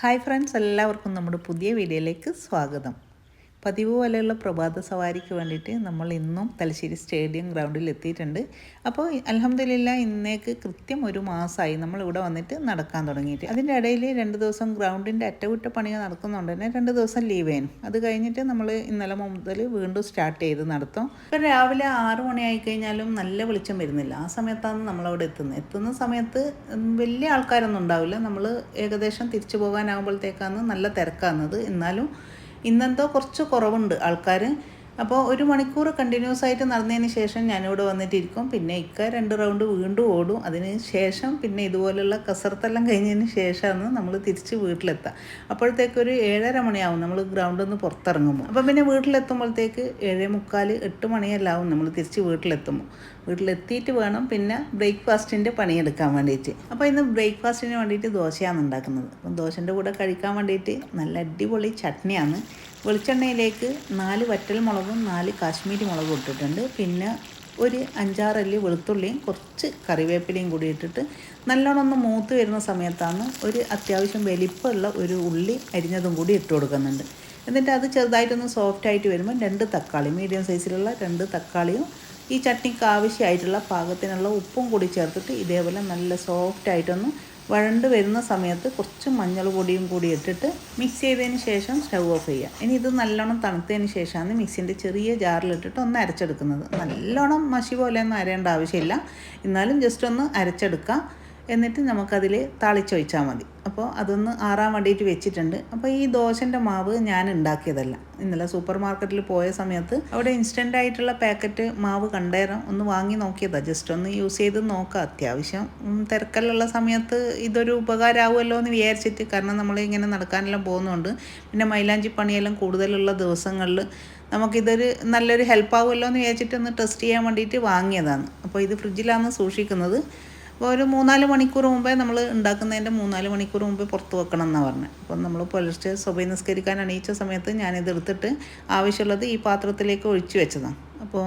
Hi friends എല്ലാവർക്കും നമ്മുടെ പുതിയ വീഡിയോയിലേക്ക് സ്വാഗതം. പതിവ് പോലെയുള്ള പ്രഭാത സവാരിക്ക് വേണ്ടിയിട്ട് നമ്മൾ ഇന്നും തലശ്ശേരി സ്റ്റേഡിയം ഗ്രൗണ്ടിൽ എത്തിയിട്ടുണ്ട്. അപ്പോൾ അലഹമ്മദില്ല ഇന്നേക്ക് കൃത്യം ഒരു മാസമായി നമ്മൾ ഇവിടെ വന്നിട്ട് നടക്കാൻ തുടങ്ങിയിട്ട്. അതിന്റെ ഇടയിൽ രണ്ട് ദിവസം ഗ്രൗണ്ടിന്റെ അറ്റകുറ്റപ്പണികൾ നടക്കുന്നുണ്ട്. തന്നെ രണ്ട് ദിവസം ലീവ് ചെയ്യണം അത് കഴിഞ്ഞിട്ട് നമ്മൾ ഇന്നലെ മുതൽ വീണ്ടും സ്റ്റാർട്ട് ചെയ്ത് നടത്തും. ഇപ്പം രാവിലെ ആറ് മണിയായി കഴിഞ്ഞാലും നല്ല വെളിച്ചം വരുന്നില്ല. ആ സമയത്താണ് നമ്മളവിടെ എത്തുന്നത്. എത്തുന്ന സമയത്ത് വലിയ ആൾക്കാരൊന്നും ഉണ്ടാവില്ല. നമ്മൾ ഏകദേശം തിരിച്ചു പോകാനാകുമ്പോഴത്തേക്കാണ് നല്ല തിരക്കാകുന്നത് എന്നാലും ഇന്നെന്തോ കുറച്ച് കുറവുണ്ട് ആൾക്കാർ അപ്പോൾ ഒരു മണിക്കൂർ കണ്ടിന്യൂസ് ആയിട്ട് നടന്നതിന് ശേഷം ഞാനിവിടെ വന്നിട്ടിരിക്കും. പിന്നെ ഇക്ക രണ്ട് റൗണ്ട് വീണ്ടും ഓടും. അതിന് ശേഷം പിന്നെ ഇതുപോലുള്ള കസർത്തെല്ലാം കഴിഞ്ഞതിന് ശേഷമാണ് നമ്മൾ തിരിച്ച് വീട്ടിലെത്തുക അപ്പോഴത്തേക്കൊരു ഏഴര മണിയാവും നമ്മൾ ഗ്രൗണ്ടിൽ നിന്ന് പുറത്തിറങ്ങുമ്പോൾ. അപ്പം പിന്നെ വീട്ടിലെത്തുമ്പോഴത്തേക്ക് ഏഴേ മുക്കാൽ എട്ട് മണിയെല്ലാം ആവും നമ്മൾ തിരിച്ച് വീട്ടിലെത്തുമ്പോൾ. വീട്ടിലെത്തിയിട്ട് വേണം പിന്നെ ബ്രേക്ക്ഫാസ്റ്റിന്റെ പണിയെടുക്കാൻ വേണ്ടിയിട്ട്. അപ്പോൾ ഇന്ന് ബ്രേക്ക്ഫാസ്റ്റിന് വേണ്ടിയിട്ട് ദോശയാണ് ഉണ്ടാക്കുന്നത്. അപ്പം ദോശന്റെ കൂടെ കഴിക്കാൻ വേണ്ടിയിട്ട് നല്ല അടിപൊളി ചട്നിയാണ്. വെളിച്ചെണ്ണയിലേക്ക് നാല് വറ്റൽ മുളകും നാല് കാശ്മീരി മുളകും ഇട്ടിട്ടുണ്ട്. പിന്നെ ഒരു അഞ്ചാറല്ലി വെളുത്തുള്ളിയും കുറച്ച് കറിവേപ്പിലയും കൂടി ഇട്ടിട്ട് നല്ലോണം ഒന്ന് മൂത്ത് വരുന്ന സമയത്താണ് ഒരു അത്യാവശ്യം വലിപ്പമുള്ള ഒരു ഉള്ളി അരിഞ്ഞതും കൂടി ഇട്ട് കൊടുക്കുന്നുണ്ട്. എന്നിട്ട് അത് ചെറുതായിട്ടൊന്ന് സോഫ്റ്റ് ആയിട്ട് വരുമ്പോൾ രണ്ട് തക്കാളി മീഡിയം സൈസിലുള്ള രണ്ട് തക്കാളിയും ഈ ചട്നിക്ക് ആവശ്യമായിട്ടുള്ള പാകത്തിനുള്ള ഉപ്പും കൂടി ചേർത്തിട്ട് ഇതേപോലെ നല്ല സോഫ്റ്റ് ആയിട്ടൊന്ന് വഴണ്ട് വരുന്ന സമയത്ത് കുറച്ച് മഞ്ഞൾ പൊടിയും കൂടി ഇട്ടിട്ട് മിക്സ് ചെയ്തതിന് ശേഷം സ്റ്റൗ ഓഫ് ചെയ്യുക ഇനി ഇത് നല്ലോണം തണുത്തതിന് ശേഷമാണ് മിക്സിന്റെ ചെറിയ ജാറിലിട്ടിട്ട് ഒന്ന് അരച്ചെടുക്കുന്നത്. നല്ലോണം മഷി പോലെ ഒന്നും അരയേണ്ട ആവശ്യമില്ല. എന്നാലും ജസ്റ്റ് ഒന്ന് അരച്ചെടുക്കുക എന്നിട്ട് നമുക്കതിൽ താളിച്ചൊഴിച്ചാൽ മതി. അപ്പോൾ അതൊന്ന് ആറാൻ വേണ്ടിയിട്ട് വെച്ചിട്ടുണ്ട്. അപ്പോൾ ഈ ദോശന്റെ മാവ് ഞാൻ ഉണ്ടാക്കിയതല്ല ഇന്നലെ സൂപ്പർ മാർക്കറ്റിൽ പോയ സമയത്ത് അവിടെ ഇൻസ്റ്റന്റ് ആയിട്ടുള്ള പാക്കറ്റ് മാവ് കണ്ടേരം ഒന്ന് വാങ്ങി നോക്കിയതാണ് ജസ്റ്റ് ഒന്ന് യൂസ് ചെയ്ത് നോക്കാം. അത്യാവശ്യം തിരക്കല്ലുള്ള സമയത്ത് ഇതൊരു ഉപകാരമാവുമല്ലോ എന്ന് വിചാരിച്ചിട്ട് കാരണം നമ്മൾ ഇങ്ങനെ നടക്കാനെല്ലാം പോകുന്നുണ്ട് പിന്നെ മൈലാഞ്ചി പണിയെല്ലാം കൂടുതലുള്ള ദിവസങ്ങളിൽ നമുക്കിതൊരു നല്ലൊരു ഹെൽപ്പ് ആവുമല്ലോ എന്ന് വിചാരിച്ചിട്ട് ഒന്ന് ടെസ്റ്റ് ചെയ്യാൻ വേണ്ടിയിട്ട് വാങ്ങിയതാണ്. അപ്പോൾ ഇത് ഫ്രിഡ്ജിലാണ് സൂക്ഷിക്കുന്നത്. അപ്പോൾ ഒരു മൂന്നാൽ മണിക്കൂർ മുമ്പേ നമ്മൾ ഉണ്ടാക്കുന്നതിന്റെ മൂന്നാൽ മണിക്കൂർ മുമ്പേ പുറത്ത് വെക്കണം എന്നാണ് പറഞ്ഞത് അപ്പം നമ്മൾ പുലർച്ചെ സ്വഭ നിസ്കരിക്കാൻ അണിയിച്ച സമയത്ത് ഞാനിത് എടുത്തിട്ട് ആവശ്യമുള്ളത് ഈ പാത്രത്തിലേക്ക് ഒഴിച്ചു വെച്ചതാണ് അപ്പോൾ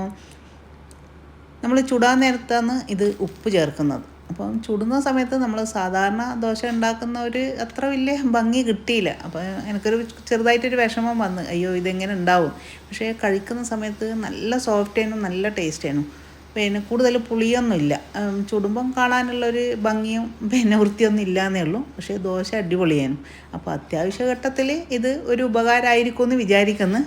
നമ്മൾ ചുടാൻ നേരത്താണ് ഇത് ഉപ്പ് ചേർക്കുന്നത്. അപ്പം ചുടുന്ന സമയത്ത് നമ്മൾ സാധാരണ ദോശ ഉണ്ടാക്കുന്ന ഒരു അത്ര വലിയ ഭംഗി കിട്ടിയില്ല. അപ്പോൾ എനിക്കൊരു ചെറുതായിട്ടൊരു വിഷമം വന്ന് അയ്യോ ഇതെങ്ങനെ ഉണ്ടാവും? പക്ഷേ കഴിക്കുന്ന സമയത്ത് നല്ല സോഫ്റ്റ് ആയിരുന്നു നല്ല ടേസ്റ്റ് ആയിരുന്നു. പിന്നെ കൂടുതൽ പുളിയൊന്നുമില്ല. ചുടുമ്പം കാണാനുള്ളൊരു ഭംഗിയും പിന്നെ വൃത്തിയൊന്നും ഇല്ലാന്നേ ഉള്ളൂ. പക്ഷേ ദോശ അടിപൊളിയാനും. അപ്പോൾ അത്യാവശ്യ ഘട്ടത്തിൽ ഇത് ഒരു ഉപകാരമായിരിക്കും എന്ന് വിചാരിക്കുന്നു.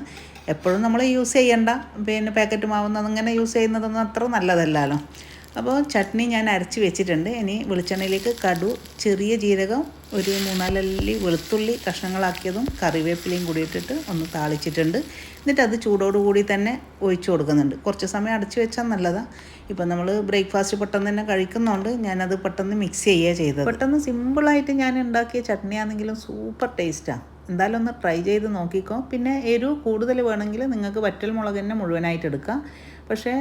എപ്പോഴും നമ്മൾ യൂസ് ചെയ്യണ്ട. പിന്നെ പാക്കറ്റ് മാവുന്നത് അങ്ങനെ യൂസ് ചെയ്യുന്നതൊന്നും അത്ര നല്ലതല്ലല്ലോ. അപ്പോൾ ചട്നി ഞാൻ അരച്ച് വെച്ചിട്ടുണ്ട്. ഇനി വെളിച്ചെണ്ണയിലേക്ക് കടു ചെറിയ ജീരകം ഒരു മൂന്നാലല്ലി വെളുത്തുള്ളി കഷ്ണങ്ങളാക്കിയതും കറിവേപ്പിലയും കൂടി ഇട്ടിട്ട് ഒന്ന് താളിച്ചിട്ടുണ്ട്. എന്നിട്ട് അത് ചൂടോടുകൂടി തന്നെ ഒഴിച്ചു കൊടുക്കുന്നുണ്ട്. കുറച്ച് സമയം അടച്ചു വെച്ചാൽ നല്ലതാണ് ഇപ്പം നമ്മൾ ബ്രേക്ക്ഫാസ്റ്റ് പെട്ടെന്ന് തന്നെ കഴിക്കുന്നതുകൊണ്ട് ഞാനത് പെട്ടെന്ന് മിക്സ് ചെയ്യുക ചെയ്തത്. പെട്ടെന്ന് സിമ്പിളായിട്ട് ഞാൻ ഉണ്ടാക്കിയ ചട്നിയാണെങ്കിലും സൂപ്പർ ടേസ്റ്റാണ് എന്തായാലും ഒന്ന് ട്രൈ ചെയ്ത് നോക്കിക്കോ. പിന്നെ എരിവ് കൂടുതൽ വേണമെങ്കിൽ നിങ്ങൾക്ക് വറ്റൽ മുളക് തന്നെ മുഴുവനായിട്ട് എടുക്കാം. പക്ഷേ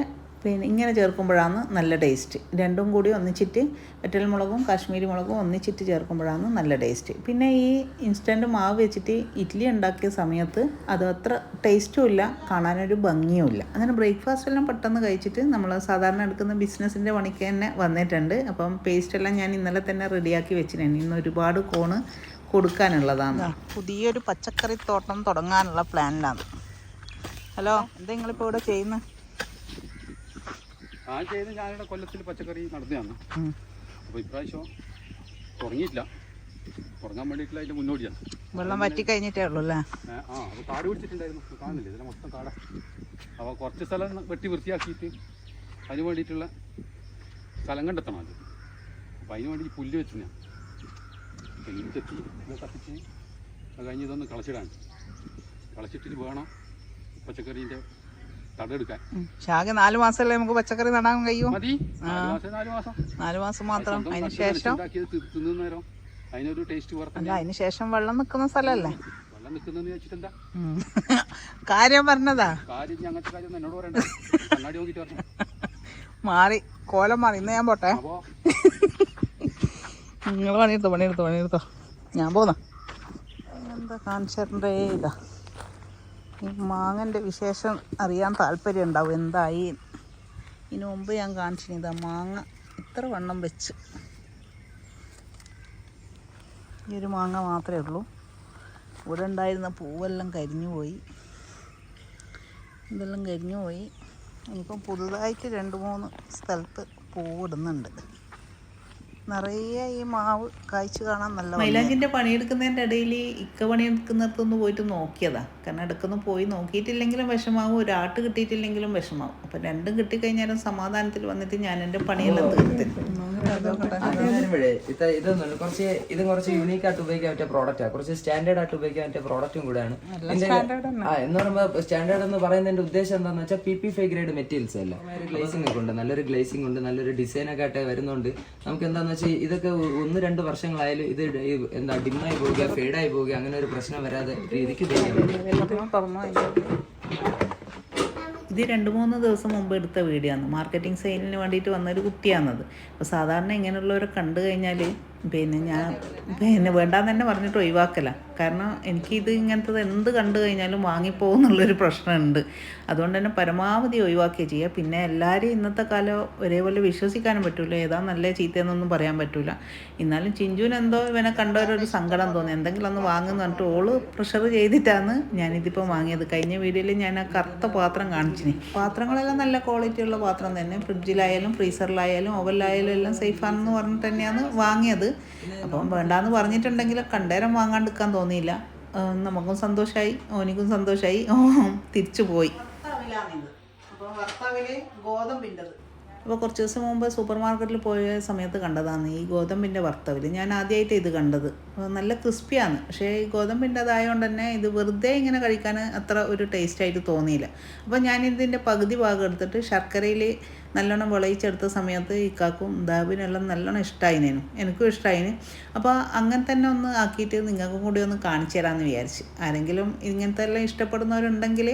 പിന്നെ ഇങ്ങനെ ചേർക്കുമ്പോഴാണ് നല്ല ടേസ്റ്റ്. രണ്ടും കൂടി ഒന്നിച്ചിട്ട് വറ്റൽ മുളകും കാശ്മീരി മുളകും ഒന്നിച്ചിട്ട് ചേർക്കുമ്പോഴാണ് നല്ല ടേസ്റ്റ്. പിന്നെ ഈ ഇൻസ്റ്റന്റ് മാവ് വെച്ചിട്ട് ഇഡ്ഡലി ഉണ്ടാക്കിയ സമയത്ത് അത് അത്ര ടേസ്റ്റും ഇല്ല കാണാനൊരു ഭംഗിയും ഇല്ല. അങ്ങനെ ബ്രേക്ക്ഫാസ്റ്റ് എല്ലാം പെട്ടെന്ന് കഴിച്ചിട്ട് നമ്മൾ സാധാരണ എടുക്കുന്ന ബിസിനസ്സിന്റെ പണിക്ക് തന്നെ വന്നിട്ടുണ്ട്. അപ്പം പേസ്റ്റ് എല്ലാം ഞാൻ ഇന്നലെ തന്നെ റെഡിയാക്കി വെച്ചിട്ടുണ്ട്. ഇന്ന് ഒരുപാട് കോണ് കൊടുക്കാനുള്ളതാണ്. പുതിയൊരു പച്ചക്കറി തോട്ടം തുടങ്ങാനുള്ള പ്ലാനിലാണ് ഹലോ എന്താ നിങ്ങളിപ്പോൾ ഇവിടെ ചെയ്യുന്നത് ആ ചെയ്ത് ഞാനിവിടെ കൊല്ലത്തിൽ പച്ചക്കറി നടത്തിയാണ് അപ്പോൾ ഇപ്രാവശ്യം തുടങ്ങിയിട്ടില്ല. തുടങ്ങാൻ വേണ്ടിയിട്ടുള്ള അതിന്റെ മുന്നോടിയാണ്. വെള്ളം വറ്റി കഴിഞ്ഞിട്ടേ ഉള്ളൂ അല്ലേ? ആ അപ്പോൾ കാട് പിടിച്ചിട്ടുണ്ടായിരുന്നു. കാണില്ല. കാണുന്നില്ല ഇതിലെ മൊത്തം കാട. അപ്പോൾ കുറച്ച് സ്ഥലം വെട്ടി വൃത്തിയാക്കിയിട്ട് അതിന് വേണ്ടിയിട്ടുള്ള സ്ഥലം കണ്ടെത്തണം അത് അപ്പോൾ അതിന് വേണ്ടി പുല്ല് വെച്ചു ഞാൻ ചെത്തി ഇത് കത്തിച്ച് അത് കഴിഞ്ഞ് ഇതൊന്ന് കളച്ചിടാൻ. കളച്ചിട്ടിട്ട് വേണം പച്ചക്കറീന്റെ തടെടുക്കാൻ ശാഖ നാല് മാസമല്ലേ നമുക്ക് പച്ചക്കറി നടാൻ കഴിയും? മതി. നാല് മാസം മാത്രം. അതിന് ശേഷം? അതിനൊരു ടേസ്റ്റ് അതിന് ശേഷം വെള്ളം നിക്കുന്ന സ്ഥലമല്ലേ? വെച്ചിട്ട് കാര്യം പറഞ്ഞതാ? മാറി. കോലം മാറി. ഇന്ന് ഞാൻ പോട്ടെ? നിങ്ങൾ പണിയെടുത്തോ പണിയെടുത്തോ പണിയെടുത്തോ. ഞാൻ പോന്നാ. എന്താ കാണിച്ചിട്ടുണ്ടേ ഇതാ. മാങ്ങന്റെ വിശേഷം അറിയാൻ താല്പര്യം ഉണ്ടാവും. എന്തായി? ഇതിനു മുമ്പ് ഞാൻ കാണിച്ചിരുന്നത് മാങ്ങ. ഇത്ര വണ്ണം വെച്ച്. ഈ ഒരു മാങ്ങ മാത്രമേ ഉള്ളൂ. ഇവിടെ ഉണ്ടായിരുന്ന പൂവെല്ലാം കരിഞ്ഞു പോയി. ഇതെല്ലാം കരിഞ്ഞു പോയി. ഇനിയിപ്പം പുതുതായിട്ട് രണ്ട് മൂന്ന് സ്ഥലത്ത് പൂവിടുന്നുണ്ട്. നിറയെ ഈ മാവ് കായ്ച്ചു കാണാൻ നല്ല മൈലാഞ്ചിന്റെ പണിയെടുക്കുന്നതിന്റെ ഇടയിൽ ഇക്ക പണിയെടുക്കുന്നിടത്തൊന്ന് പോയിട്ട് നോക്കിയതാ. കാരണം എടുക്കുന്നു പോയി നോക്കിയിട്ടില്ലെങ്കിലും വിഷമാവും ഒരാട്ട് കിട്ടിയിട്ടില്ലെങ്കിലും വിഷമാവും. അപ്പം രണ്ടും കിട്ടിക്കഴിഞ്ഞാലും സമാധാനത്തിൽ വന്നിട്ട് ഞാൻ എന്റെ പണിയെല്ലാം തീർത്തിരുന്നു. അത് വരുമ്പഴേ ഇത് ഇതൊന്നുണ്ട് കുറച്ച് ഇത് കുറച്ച് യൂണീക്ക് ആയിട്ട് ഉപയോഗിക്കാൻ പറ്റിയ പ്രോഡക്റ്റാണ് കുറച്ച് സ്റ്റാൻഡേർഡ് ആയിട്ട് ഉപയോഗിക്കാൻ പറ്റിയ പ്രോഡക്റ്റും കൂടെയാണ്. ആ എന്ന് പറയുമ്പോൾ സ്റ്റാൻഡേർഡ് എന്ന് പറയുന്നതിന്റെ ഉദ്ദേശം എന്താന്ന് വെച്ചാൽ P P five grade materials അല്ല. ഗ്ലേസിംഗ് ഒക്കെ ഉണ്ട്. നല്ലൊരു ഗ്ലേസിംഗ് ഉണ്ട്. നല്ലൊരു ഡിസൈൻ ഒക്കെ ആയിട്ട് വരുന്നുണ്ട്. നമുക്ക് എന്താന്ന് വെച്ചാൽ ഇതൊക്കെ ഒന്ന് രണ്ട് വർഷങ്ങളായാലും ഇത് എന്താ ഡിമ്മായി പോവുക ഫെയ്ഡായി പോവുക അങ്ങനെ ഒരു പ്രശ്നം വരാതെ രീതിക്ക് ഉപയോഗിക്കാൻ പറ്റും. ഇത് രണ്ട് മൂന്ന് ദിവസം മുമ്പ് എടുത്ത വീഡിയോ ആണ്. മാർക്കറ്റിംഗ് സെയിലിന് വേണ്ടിയിട്ട് വന്നൊരു കുട്ടിയാണത്. അപ്പോൾ സാധാരണ ഇങ്ങനെയുള്ളവരെ കണ്ടു കഴിഞ്ഞാൽ പിന്നെ ഞാൻ പിന്നെ വേണ്ടാന്ന് തന്നെ പറഞ്ഞിട്ട് ഒഴിവാക്കല. കാരണം എനിക്കിത് ഇങ്ങനത്തത് എന്ത് കണ്ടു കഴിഞ്ഞാലും വാങ്ങിപ്പോകുന്നുള്ളൊരു പ്രശ്നമുണ്ട്. അതുകൊണ്ട് തന്നെ പരമാവധി ഒഴിവാക്കുകയും ചെയ്യുക പിന്നെ എല്ലാവരും ഇന്നത്തെ കാലം ഒരേപോലെ വിശ്വസിക്കാനും പറ്റില്ല ഏതാ നല്ല ചീത്തയെന്നൊന്നും പറയാൻ പറ്റില്ല എന്നാലും ചിഞ്ചുവിന് എന്തോ ഇവനെ കണ്ടവരൊരു സങ്കടം തോന്നി. എന്തെങ്കിലും ഒന്ന് വാങ്ങുന്നു പറഞ്ഞിട്ട് ഓൾ പ്രഷർ ചെയ്തിട്ടാണ് ഞാനിതിപ്പോൾ വാങ്ങിയത്. കഴിഞ്ഞ വീഡിയോയിൽ ഞാൻ ആ കറുത്ത പാത്രം കാണിച്ചിന്. പാത്രങ്ങളെല്ലാം നല്ല ക്വാളിറ്റിയുള്ള പാത്രം തന്നെ. ഫ്രിഡ്ജിലായാലും ഫ്രീസറിലായാലും ഓവനിലായാലും എല്ലാം സേഫാണെന്ന് പറഞ്ഞിട്ട് തന്നെയാണ് വാങ്ങിയത്. അപ്പം വേണ്ടാന്ന് പറഞ്ഞിട്ടുണ്ടെങ്കിൽ കണ്ടേരം വാങ്ങാണ്ടിരിക്കാൻ തോന്നിയില്ല. നമുക്കും സന്തോഷമായി ഓനിക്കും സന്തോഷമായി തിരിച്ചു പോയി. അപ്പോൾ ഭർത്താവിൽ ഗോതമ്പിന്റെത് അപ്പോൾ കുറച്ച് ദിവസം മുമ്പ് സൂപ്പർ മാർക്കറ്റിൽ പോയ സമയത്ത് കണ്ടതാണ് ഈ ഗോതമ്പിന്റെ വറുത്തവിൽ ഞാൻ ആദ്യമായിട്ട് ഇത് കണ്ടത്. നല്ല ക്രിസ്പിയാണ്. പക്ഷേ ഈ ഗോതമ്പിന്റെ അതായതുകൊണ്ട് തന്നെ ഇത് വെറുതെ ഇങ്ങനെ കഴിക്കാൻ അത്ര ഒരു ടേസ്റ്റായിട്ട് തോന്നിയില്ല. അപ്പോൾ ഞാൻ ഇതിന്റെ പകുതി ഭാഗം എടുത്തിട്ട് ശർക്കരയിൽ നല്ലോണം വിളയിച്ചെടുത്ത സമയത്ത് ഇക്കാക്കും ദാബിനെല്ലാം നല്ലോണം ഇഷ്ടമായിനേനു എനിക്കും ഇഷ്ടമായിന് അപ്പോൾ അങ്ങനെ തന്നെ ഒന്ന് ആക്കിയിട്ട് നിങ്ങൾക്കും കൂടി ഒന്ന് കാണിച്ചു തരാമെന്ന് വിചാരിച്ച്. ആരെങ്കിലും ഇങ്ങനത്തെ എല്ലാം ഇഷ്ടപ്പെടുന്നവരുണ്ടെങ്കിൽ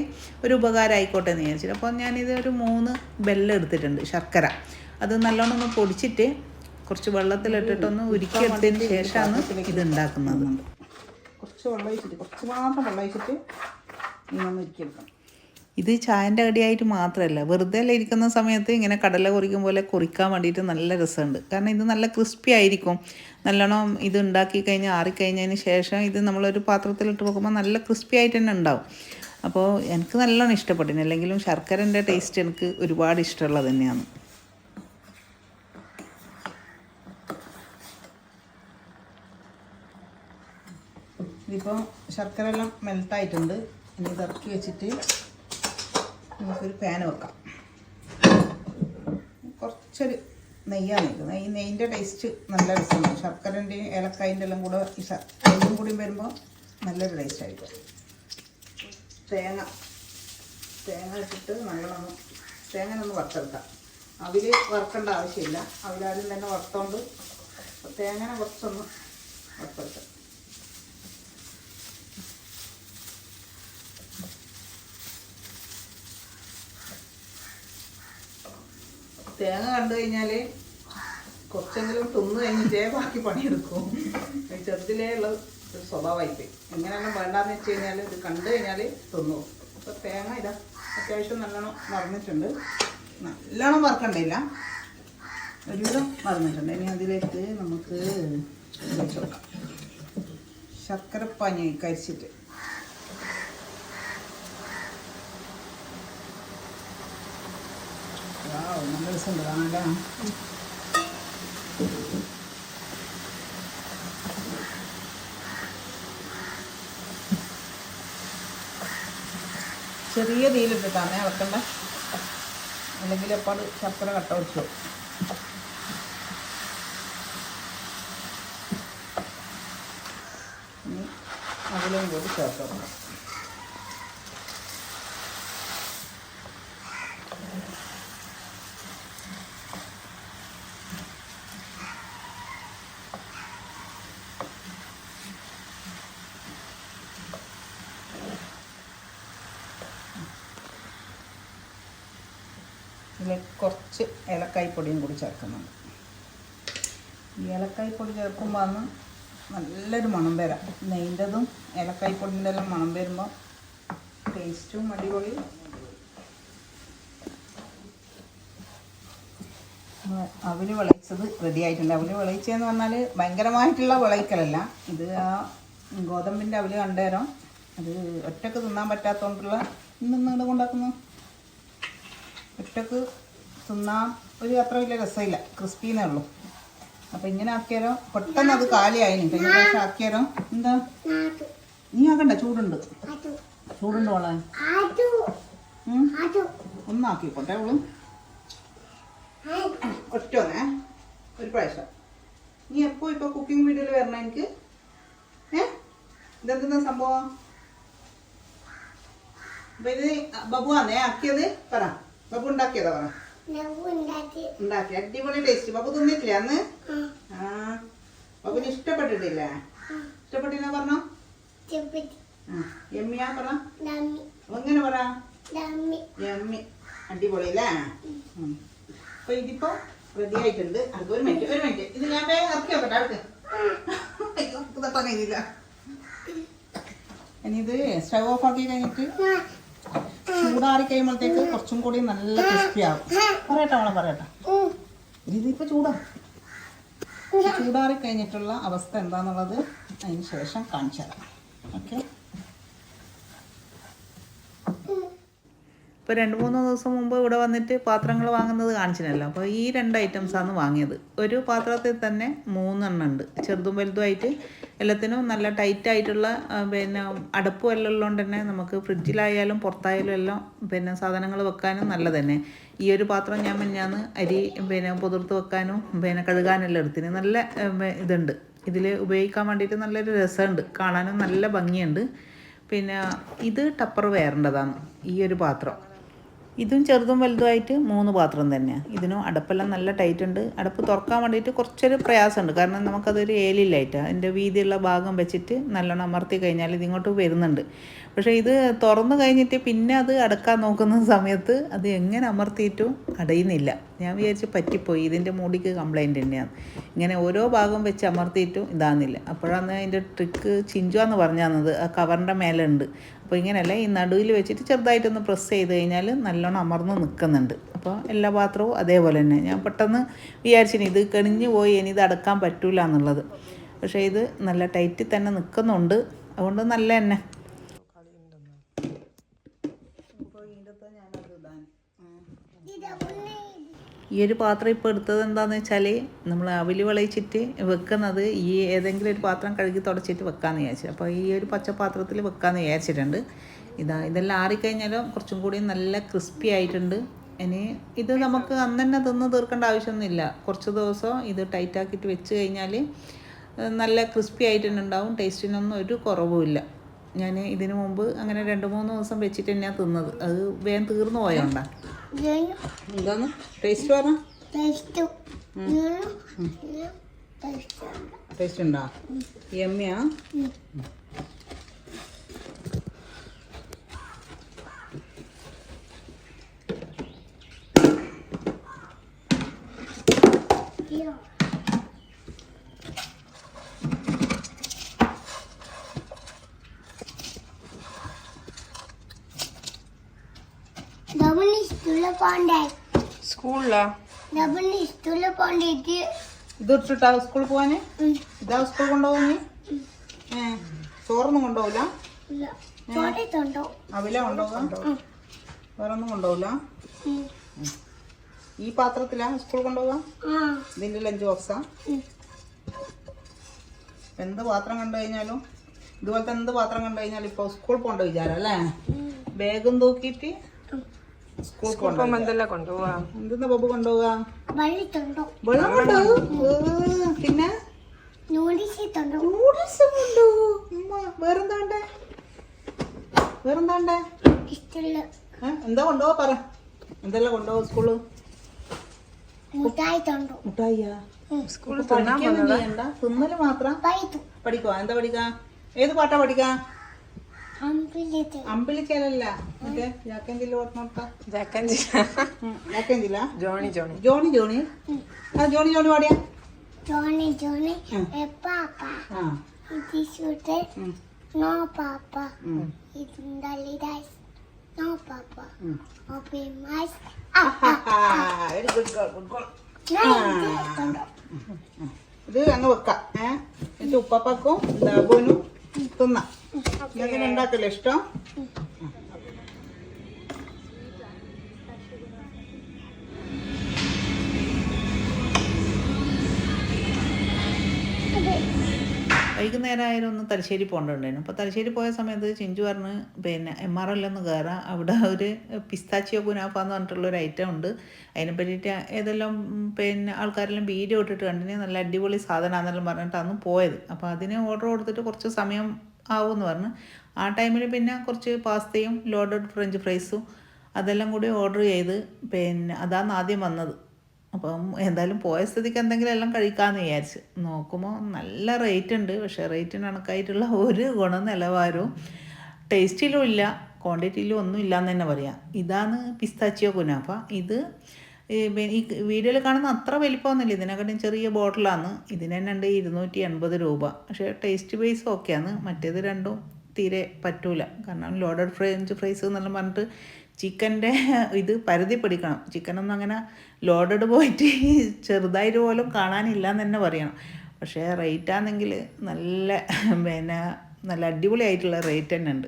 ഒരു ഉപകാരം ആയിക്കോട്ടെ എന്ന് വിചാരിച്ചിട്ട്. അപ്പോൾ ഞാനിത് ഒരു മൂന്ന് ബെല്ലം എടുത്തിട്ടുണ്ട് ശർക്കര. അത് നല്ലോണം ഒന്ന് പൊടിച്ചിട്ട് കുറച്ച് വെള്ളത്തിലിട്ടിട്ടൊന്ന് ഉരുക്കിയെടുത്തതിന് ശേഷമാണ് ഇത് ഉണ്ടാക്കുന്നത്. കുറച്ച് വെള്ളം കുറച്ച് മാത്രം വെള്ളം ഒഴിച്ചിട്ട് ഇങ്ങനെ ഒരുക്കിയെടുക്കണം ഇത് ചായന്റെ കടിയായിട്ട് മാത്രമല്ല വെറുതെ ഇരിക്കുന്ന സമയത്ത് ഇങ്ങനെ കടല കുറിക്കും പോലെ കുറിക്കാൻ വേണ്ടിയിട്ട് നല്ല രസമുണ്ട്. കാരണം ഇത് നല്ല ക്രിസ്പി ആയിരിക്കും. നല്ലോണം ഇത് ഉണ്ടാക്കി കഴിഞ്ഞ് ആറിക്കഴിഞ്ഞതിന് ശേഷം ഇത് നമ്മളൊരു പാത്രത്തിലിട്ട് നോക്കുമ്പോൾ നല്ല ക്രിസ്പി ആയിട്ട് തന്നെ ഉണ്ടാവും. അപ്പോൾ എനിക്ക് നല്ലോണം ഇഷ്ടപ്പെട്ടിന്. അല്ലെങ്കിലും ശർക്കരന്റെ ടേസ്റ്റ് എനിക്ക് ഒരുപാട് ഇഷ്ടമുള്ളത് തന്നെയാണ്. ഇതിപ്പോൾ ശർക്കര എല്ലാം മെൽട്ടായിട്ടുണ്ട് ഇനി ഇറക്കി വെച്ചിട്ട് നമുക്കൊരു പാൻ വെക്കാം. കുറച്ചൊരു നെയ്യാണ് ഇത്. ഈ നെയ്യിന്റെ ടേസ്റ്റ് നല്ല രസമാണ്. ശർക്കരന്റെയും ഏലക്കായന്റെ എല്ലാം കൂടെ ഈ ശർക്കരയും കൂടി വരുമ്പോൾ നല്ലൊരു ടേസ്റ്റ് ആയിരിക്കും. തേങ്ങ തേങ്ങ ഇട്ടിട്ട് നല്ലോണം തേങ്ങ ഒന്ന് വറുത്തെടുക്കാം. അവിൽ വറുക്കേണ്ട ആവശ്യമില്ല. അവരാരും തന്നെ വറുത്തോണ്ട് തേങ്ങനെ കുറച്ചൊന്ന് വറുത്തെടുക്കാം. തേങ്ങ കണ്ടു കഴിഞ്ഞാൽ കുറച്ചെങ്കിലും തിന്നു കഴിഞ്ഞിട്ടേ ബാക്കി പണിയെടുക്കും. ചെറുതിലേ ഉള്ള ഒരു സ്വഭാവമായിപ്പോയി എങ്ങനെയാണ് വേണ്ടാന്ന് വെച്ച് കഴിഞ്ഞാൽ ഇത് കണ്ടു കഴിഞ്ഞാൽ തിന്നു. അപ്പോൾ തേങ്ങ ഇതാ അത്യാവശ്യം നല്ലോണം മറന്നിട്ടുണ്ട് നല്ലോണം വറക്കണ്ടില്ല ഒരുവിധം മറന്നിട്ടുണ്ട് ഇനി അതിലേക്ക് നമുക്ക് വെച്ച് കൊടുക്കാം ശർക്കരപ്പാനി കരിച്ചിട്ട്. രസമുണ്ട് കാണാല്ലേ ചെറിയ തീയിലിട്ടിട്ടാണ് ഇളക്കണ്ട അല്ലെങ്കിൽ എപ്പാട് ശർക്കര കട്ട വെച്ചു അതിലും കൂടി ചേർത്ത് കൊടുക്കാം ഇതിലേക്ക് കുറച്ച് ഏലക്കായ്പൊടിയും കൂടി ചേർക്കുന്നുണ്ട്. ഈ ഏലക്കായ്പൊടി ചേർക്കുമ്പോൾ അന്ന് നല്ലൊരു മണം വരാം. നെയ്ന്റെതും ഏലക്കായ്പൊടിന്റെ എല്ലാം മണം വരുമ്പോൾ ടേസ്റ്റും അടിപൊളി. അവൽ വിളയിച്ചത് റെഡി ആയിട്ടുണ്ട്. അവൽ വിളയിച്ചതെന്ന് പറഞ്ഞാൽ ഭയങ്കരമായിട്ടുള്ള വിളയിക്കലല്ല. ഇത് ആ ഗോതമ്പിന്റെ അവൽ കണ്ടേരം? അത് ഒറ്റയ്ക്ക് തിന്നാൻ പറ്റാത്തതുകൊണ്ടുള്ള ഇന്നിവിടെ കൊണ്ടാക്കുന്നു ഒറ്റയ്ക്ക് തിന്നാൻ ഒരു അത്ര വലിയ രസമില്ല. ക്രിസ്പീന്നേ ഉള്ളൂ. അപ്പം ഇങ്ങനെ ആക്കിയാലോ? പെട്ടെന്ന് അത് കാലിയായിന് കഴിഞ്ഞ പ്രാവശ്യം ആക്കിയാലോ? എന്താ? നീ ആക്കണ്ട ചൂടുണ്ട്. ചൂടുണ്ട് ഉം? ഒന്നാക്കിക്കോട്ടെ ഉള്ളു ഒറ്റോന്നേ ഒരു പ്രാവശ്യം. നീ എപ്പോ ഇപ്പൊ കുക്കിംഗ് വീഡിയോയിൽ വരണം എനിക്ക്? ഏ? ഇതെന്താ സംഭവം? ബബു ആന്നേ ആക്കിയത്? പറ. ബബു ഉണ്ടാക്കിയതാ പറ. ഉണ്ടാക്കി. അടിപൊളി ടേസ്റ്റ് പപ്പു തിന്നിട്ടില്ല അന്ന്? ആ. ബബുന് ഇഷ്ടപ്പെട്ടിട്ടില്ലേ? ഇഷ്ടപ്പെട്ടില്ല പറഞ്ഞോ? എമ്മിയാ പറ. എങ്ങനെ പറ? യമ്മി. അടിപൊളി അല്ലേ. അപ്പൊ ഇതിപ്പോ റെഡി ആയിട്ടുണ്ട്. അടുത്ത ഒരു മിനിറ്റ് ഒരു മിനിറ്റ് ഇത് ഞാൻ വേഗം ഇറക്കി വെക്കട്ടെ അടുത്ത് അയ്യോ തട്ടാൻ കഴിയില്ല. ഇനി ഇത് സ്റ്റവ് ഓഫ് ആക്കി കഴിഞ്ഞിട്ട് ചൂടാറി കഴിയുമ്പോഴത്തേക്ക് കുറച്ചും കൂടി നല്ല ക്രിസ്പി ആകും പറയട്ടെ അവളെ പറയട്ടെ. ഇതിപ്പോ ചൂടാ. ചൂടാറി കഴിഞ്ഞിട്ടുള്ള അവസ്ഥ എന്താന്നുള്ളത് അതിന് ശേഷം കാണിച്ചു തരാം. ഓക്കെ? ഇപ്പോൾ രണ്ട് മൂന്ന് ദിവസം മുമ്പ് ഇവിടെ വന്നിട്ട് പാത്രങ്ങൾ വാങ്ങുന്നത് കാണിച്ചിനല്ലോ അപ്പോൾ ഈ രണ്ട് ഐറ്റംസ് ആണ് വാങ്ങിയത്. ഒരു പാത്രത്തിൽ തന്നെ മൂന്നെണ്ണം ഉണ്ട്. ചെറുതും വലുതുമായിട്ട് എല്ലാത്തിനും നല്ല ടൈറ്റ് ആയിട്ടുള്ള പിന്നെ അടപ്പും എല്ലാം ഉള്ളതുകൊണ്ട് തന്നെ നമുക്ക് ഫ്രിഡ്ജിലായാലും പുറത്തായാലും എല്ലാം പിന്നെ സാധനങ്ങൾ വെക്കാനും നല്ലത് തന്നെ. ഈ ഒരു പാത്രം ഞാൻ മിഞ്ഞാന്ന് അരി പിന്നെ പുതിർത്ത് വെക്കാനും പിന്നെ കഴുകാനെല്ലാം എടുത്തിന്. നല്ല ഇതുണ്ട്. ഇതിൽ ഉപയോഗിക്കാൻ വേണ്ടിയിട്ട് നല്ലൊരു രസമുണ്ട്. കാണാനും നല്ല ഭംഗിയുണ്ട്. പിന്നെ ഇത് ടപ്പർ വേറേണ്ടതാണ് ഈ ഒരു പാത്രം. ഇതും ചെറുതും വലുതുമായിട്ട് മൂന്ന് പാത്രം തന്നെയാണ് ഇതിനും അടപ്പെല്ലാം നല്ല ടൈറ്റ് ഉണ്ട്. അടപ്പ് തുറക്കാൻ വേണ്ടിയിട്ട് കുറച്ചൊരു പ്രയാസമുണ്ട്. കാരണം നമുക്കതൊരു ഏലില്ലായിട്ടാണ് അതിന്റെ വീതിയുള്ള ഭാഗം വെച്ചിട്ട് നല്ലോണം അമർത്തി കഴിഞ്ഞാൽ ഇതിങ്ങോട്ട് വരുന്നുണ്ട്. പക്ഷേ ഇത് തുറന്നു കഴിഞ്ഞിട്ട് പിന്നെ അത് അടക്കാൻ നോക്കുന്ന സമയത്ത് അത് എങ്ങനെ അമർത്തിയിട്ടും അടയുന്നില്ല. ഞാൻ വിചാരിച്ച് പറ്റിപ്പോയി. ഇതിന്റെ മൂടിക്ക് കംപ്ലൈന്റ് തന്നെയാണ്. ഇങ്ങനെ ഓരോ ഭാഗം വെച്ച് അമർത്തിയിട്ടും ഇതാകുന്നില്ല. അപ്പോഴാണ് അതിന്റെ ട്രിക്ക് പറഞ്ഞാൽ തന്നത്. ആ കവറിന്റെ മേലെ ഉണ്ട്. അപ്പോൾ ഇങ്ങനെയല്ല ഈ നടുവിൽ വെച്ചിട്ട് ചെറുതായിട്ടൊന്ന് പ്രസ് ചെയ്ത് കഴിഞ്ഞാൽ നല്ലോണം അമർന്ന് നിൽക്കുന്നുണ്ട്. അപ്പോൾ എല്ലാ പാത്രവും അതേപോലെ തന്നെ. ഞാൻ പെട്ടെന്ന് വിചാരിച്ചിന് ഇത് കണിഞ്ഞു പോയി ഇനി ഇത് അടക്കാൻ പറ്റൂല എന്നുള്ളത്. പക്ഷേ ഇത് നല്ല ടൈറ്റിൽ തന്നെ നിൽക്കുന്നുണ്ട്. അതുകൊണ്ട് നല്ല തന്നെ ഈ ഒരു പാത്രം ഇപ്പോൾ എടുത്തത് എന്താണെന്ന് വെച്ചാൽ നമ്മൾ അവിൽ വിളയിച്ചിട്ട് വെക്കുന്നത് ഈ ഏതെങ്കിലും ഒരു പാത്രം കഴുകി തുടച്ചിട്ട് വെക്കാമെന്ന് വിചാരിച്ചു. അപ്പോൾ ഈ ഒരു പച്ചപാത്രത്തിൽ വെക്കാമെന്ന് വിചാരിച്ചിട്ടുണ്ട്. ഇതാ ഇതെല്ലാം ആറിക്കഴിഞ്ഞാലും കുറച്ചും കൂടി നല്ല ക്രിസ്പി ആയിട്ടുണ്ട്. ഇനി ഇത് നമുക്ക് അന്ന് തന്നെ തിന്ന് തീർക്കേണ്ട ആവശ്യമൊന്നുമില്ല. കുറച്ച് ദിവസം ഇത് ടൈറ്റാക്കിയിട്ട് വെച്ച് കഴിഞ്ഞാൽ നല്ല ക്രിസ്പി ആയിട്ടുണ്ടാവും. ടേസ്റ്റിനൊന്നും ഒരു കുറവുമില്ല. ഞാൻ ഇതിനു മുമ്പ് അങ്ങനെ രണ്ട് മൂന്ന് ദിവസം വെച്ചിട്ട് തന്നെയാണ് തിന്നത്. അത് വേഗം തീർന്നു പോയോണ്ടാ. എന്താണ് ടേസ്റ്റ് പറഞ്ഞ ടേസ്റ്റ് ഉണ്ടോ? എമ്മയാ പോണ്ടേ? സ്കൂളിലാ? ഇഷ്ടമുള്ള പോണ്ടേക്ക് ഇത് ഇട്ടിട്ടാ സ്കൂളിൽ പോവാന്? ഇതാ സ്കൂൾ കൊണ്ടുപോകുന്ന ഏ ചോറൊന്നും കൊണ്ടുപോകില്ല അവില കൊണ്ടുപോകാം? വേറൊന്നും കൊണ്ടുപോകില്ല ഈ പാത്രത്തിലാ സ്കൂൾ കൊണ്ടുപോകാം? ആ. ഇതിന്റെ ലഞ്ച് ബോക്സാ? എന്ത് പാത്രം കണ്ടു കഴിഞ്ഞാലും ഇതുപോലത്തെ എന്ത് പാത്രം കണ്ടു കഴിഞ്ഞാലും ഇപ്പൊ സ്കൂൾ പോകേണ്ട വിചാരം അല്ലേ? ബാഗും തൂക്കിയിട്ട് സ്കൂൾ പോകുമ്പോ എന്തെല്ലാം കൊണ്ടുപോവാ? എന്തെന്നാ ബബു കൊണ്ടുപോവാ? വെള്ളം കൊണ്ടുപോകും പിന്നെ? നൂഡിൽസ് കൊണ്ടുപോകും വേറെന്താണ്ടേ വേറെന്താണ്ടേ എന്താ കൊണ്ടുപോവാ പറ. എന്തെല്ലാം കൊണ്ടുപോകും സ്കൂൾ? മുട്ടായിയാ? സ്കൂളിൽ തിന്നൽ മാത്രം. പഠിക്കുവാ എന്താ പഠിക്കാ? ഏത് പാട്ടാ പഠിക്കാ? അമ്പിളിക്കലല്ല മറ്റേ ജോണി ജോണി. Johnny Johnny. ആ ജോണി ജോണി പാടിയാ. Johnny Johnny. പാപ്പ. ആ. ഇത് shoot no papa. No papa. ഉം. ഓപ്പി mice very good girl good girl ഇത് അങ്ങ് വെക്കാം. ഏ? എന്നിട്ട് ഉപ്പാപ്പാക്കും ഡാബുവിനും തിന്നാം. നിങ്ങൾക്ക് ഉണ്ടാക്കല്ലേ? ഇഷ്ടം? വൈകുന്നേരം ആയാലും ഒന്ന് തലശ്ശേരി പോകേണ്ടതുണ്ടായിരുന്നു. അപ്പോൾ തലശ്ശേരി പോയ സമയത്ത് ചിഞ്ചു പറഞ്ഞ് പിന്നെ എം ആർ എല്ലൊന്ന് കയറാം. അവിടെ ഒരു പിസ്താച്ചിയോ കുനാഫ എന്ന് പറഞ്ഞിട്ടുള്ള ഒരു ഐറ്റം ഉണ്ട്. അതിനെ പറ്റിയിട്ട് ഏതെല്ലാം പിന്നെ ആൾക്കാരെല്ലാം വീഡിയോ ഇട്ടിട്ട് കണ്ടിന്. നല്ല അടിപൊളി സാധനമാണെന്നെല്ലാം പറഞ്ഞിട്ടാണ് പോയത്. അപ്പോൾ അതിന് ഓർഡർ കൊടുത്തിട്ട് കുറച്ച് സമയം ആവുമെന്ന് പറഞ്ഞു. ആ ടൈമിൽ പിന്നെ കുറച്ച് പാസ്തയും ലോഡഡ് ഫ്രഞ്ച് ഫ്രൈസും അതെല്ലാം കൂടി ഓർഡർ ചെയ്ത് പിന്നെ അതാണ് ആദ്യം വന്നത്. അപ്പം എന്തായാലും പോയ സ്ഥിതിക്ക് എന്തെങ്കിലും എല്ലാം കഴിക്കാമെന്ന് വിചാരിച്ച്. നോക്കുമ്പോൾ നല്ല റേറ്റ് ഉണ്ട്. പക്ഷേ റേറ്റിന് കണക്കായിട്ടുള്ള ഒരു ഗുണനിലവാരവും ടേസ്റ്റിലും ഇല്ല ക്വാണ്ടിറ്റിയിലും ഒന്നും ഇല്ല എന്ന് തന്നെ പറയാം. ഇതാണ് പിസ്താച്ചിയോ കുനാഫ. ഇത് ഈ വീഡിയോയിൽ കാണുന്ന അത്ര വലിപ്പമൊന്നുമില്ല. ഇതിനെക്കാട്ടും ചെറിയ ബോട്ടിലാണ്. ഇതിന് തന്നെ ഇരുന്നൂറ്റി എൺപത് രൂപ. പക്ഷേ ടേസ്റ്റ് ബേസ് ഓക്കെയാണ് മറ്റേത് രണ്ടും തീരെ പറ്റൂല. കാരണം ലോഡഡ് ഫ്രഞ്ച് ഫ്രൈസ് എന്നെല്ലാം പറഞ്ഞിട്ട് ചിക്കന്റെ ഇത് പരിധി പിടിക്കണം. ചിക്കനൊന്നും അങ്ങനെ ലോഡഡ് പോയിട്ട് ചെറുതായിട്ട് പോലും കാണാനില്ല എന്ന് തന്നെ പറയണം. പക്ഷേ റേറ്റാണെങ്കിൽ നല്ല പിന്നെ നല്ല അടിപൊളിയായിട്ടുള്ള റേറ്റ് തന്നെ ഉണ്ട്.